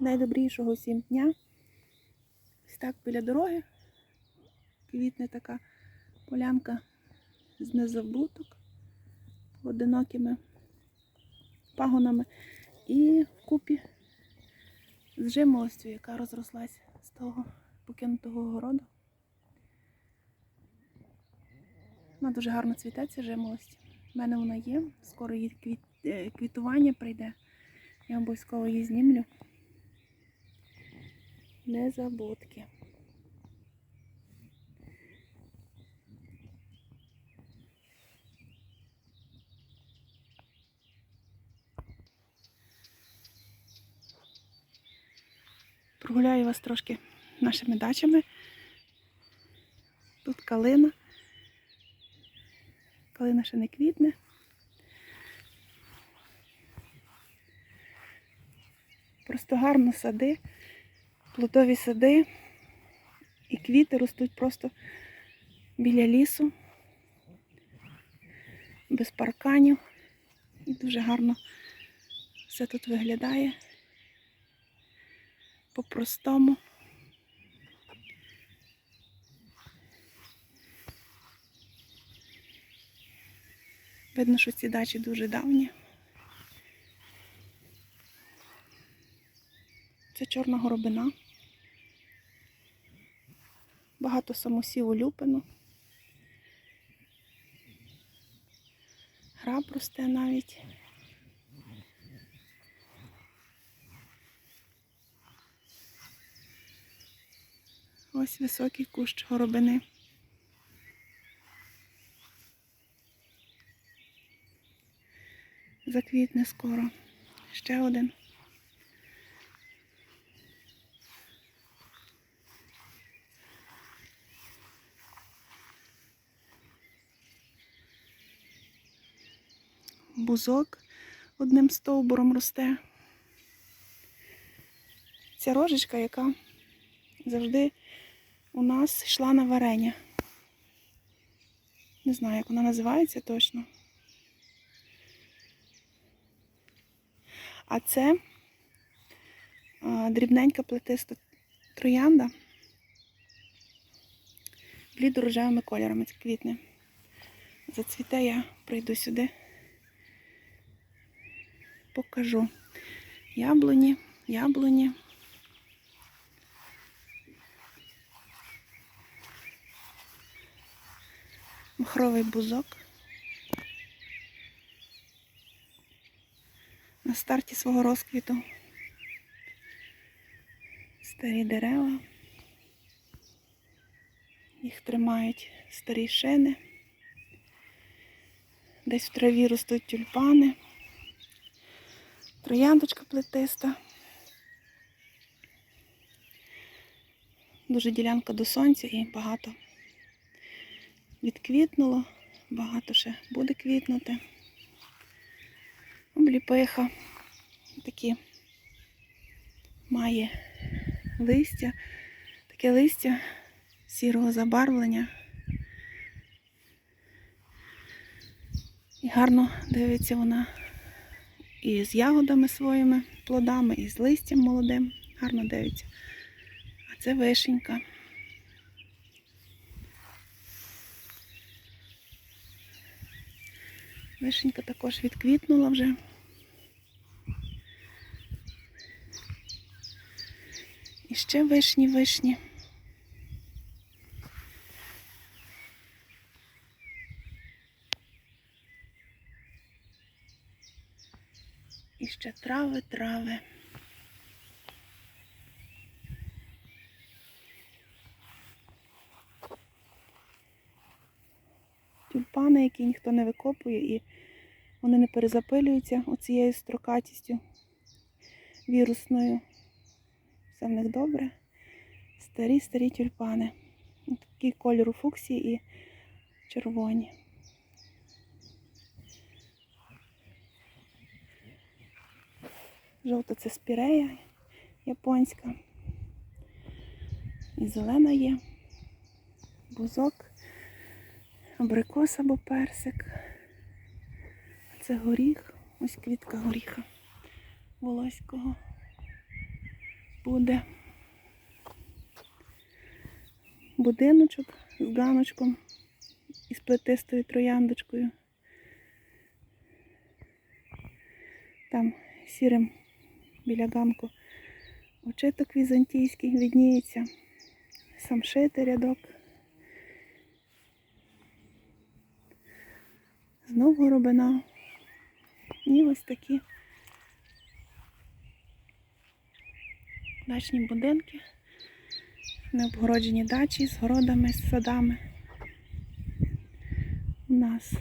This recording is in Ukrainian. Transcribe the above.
найдобрішого всім дня. Ось так біля дороги. Квітне така полянка з незабуток, одинокими пагонами і вкупі з жимолостю, яка розрослась з того покинутого городу. Вона дуже гарно цвіте, ця жимолость. У мене вона є. Скоро її е, квітування прийде. Я обов'язково її знімлю. Незабудки. Прогуляю вас трошки нашими дачами. Тут калина. Калина ще не квітне. Просто гарно сади, плодові сади і квіти ростуть просто біля лісу, без парканів. І дуже гарно все тут виглядає по-простому. Видно, що ці дачі дуже давні. Це чорна горобина. Багато самосів у люпину. Граб росте навіть. Ось високий кущ горобини. Заквітне скоро. Ще один. Бузок одним стовбуром росте. Ця рожечка, яка завжди у нас йшла на варення. Не знаю, як вона називається точно. А це дрібненька плетиста троянда. Блідо-рожевими кольорами це квітне. Зацвіте я прийду сюди. Покажу. Яблуні, яблуні. Махровий бузок. На старті свого розквіту. Старі дерева. Їх тримають старі шини. Десь в траві ростуть тюльпани. Трояндочка плетиста. Дуже ділянка до сонця і багато відквітнуло, багато ще буде квітнути. Обліпиха такі має листя, таке листя сірого забарвлення. І гарно дивиться вона і з ягодами своїми плодами, і з листям молодим. Гарно дивиться. А це вишенька. Вишенька також відквітнула вже. І ще вишні, вишні. І ще трави, трави. Тюльпани, які ніхто не викопує, і вони не перезапилюються оцією строкатістю вірусною. Все в них добре. Старі, старі тюльпани. Такий кольору фуксії і червоні. Жовта це спірея японська. І зелена є. Бузок, абрикос або персик. Це горіх. Ось квітка горіха волоського. буде будиночок з ганочком і з плетистою трояндочкою. Там сірим біля ганку очиток візантійський відніється, самшитий рядок. Знову горобина. І ось такі дачні будинки, необгороджені дачі з городами, з садами. У нас